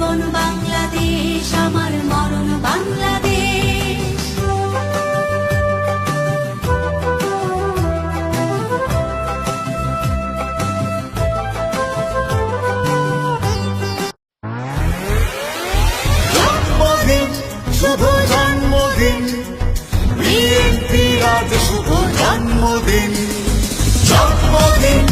জীবন বাংলাদেশ আমার মরণ বাংলাদেশ। জন্মদিন শুভ জন্মদিন। বিএনপি আজ শুভ জন্মদিন। জন্মদিন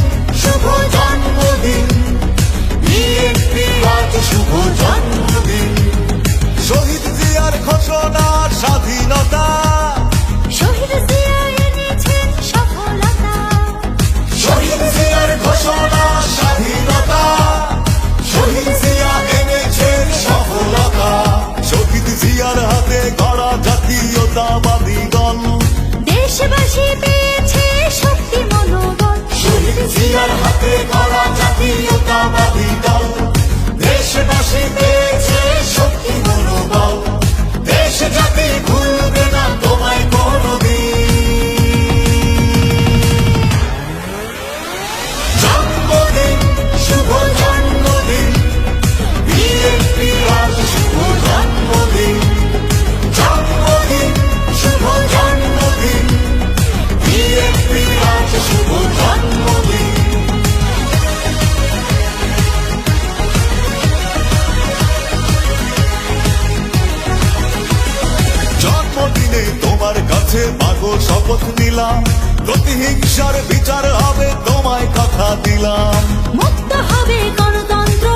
বলে তোমার কাছে মাগো শপথ নিলাম। প্রতিহিংসার বিচার হবে, তোমায় কথা দিলাম। মুক্ত হবে গণতন্ত্র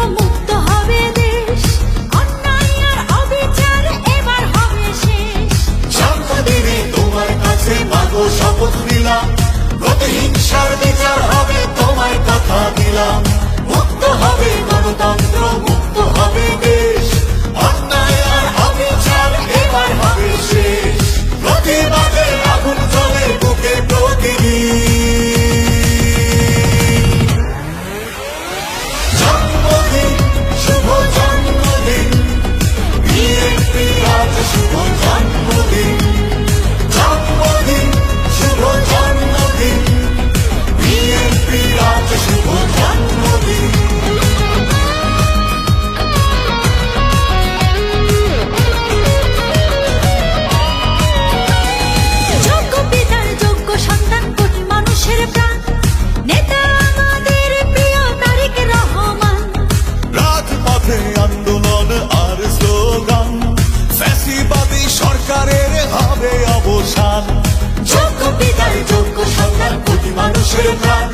পথে আন্দোলন আর স্লোগান। ফ্যাসিবাদী সরকারের হবে অবসান। যোগ্য বিদায়, যোগ্য সরকার প্রতি মানুষের প্রাণ।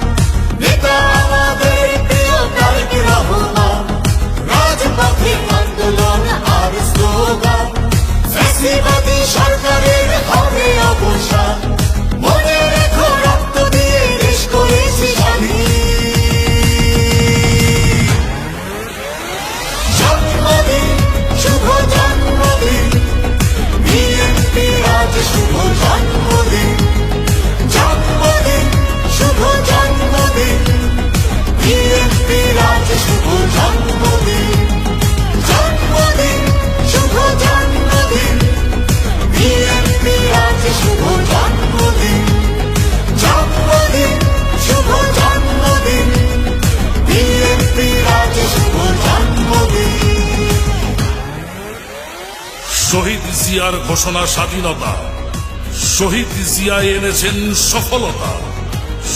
নেতা আমাদের প্রিয় তারেক আন্দোলন আর স্লোগান। সরকারের হবে অবসান। শহীদ জিয়ার ঘোষণা স্বাধীনতা। শহীদ জিয়া এনেছেন সফলতা।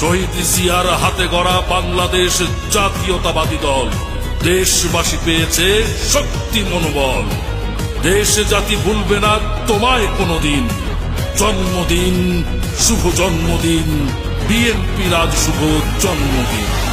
শহীদ জিয়ার হাতে গড়া বাংলাদেশ জাতীয়তাবাদী দল। দেশবাসী পেয়েছে শক্তি মনোবল। দেশ জাতি ভুলবে না তোমায় কোনোদিন। জন্মদিন, শুভ জন্মদিন বিএনপি রাজ শুভ জন্মদিন।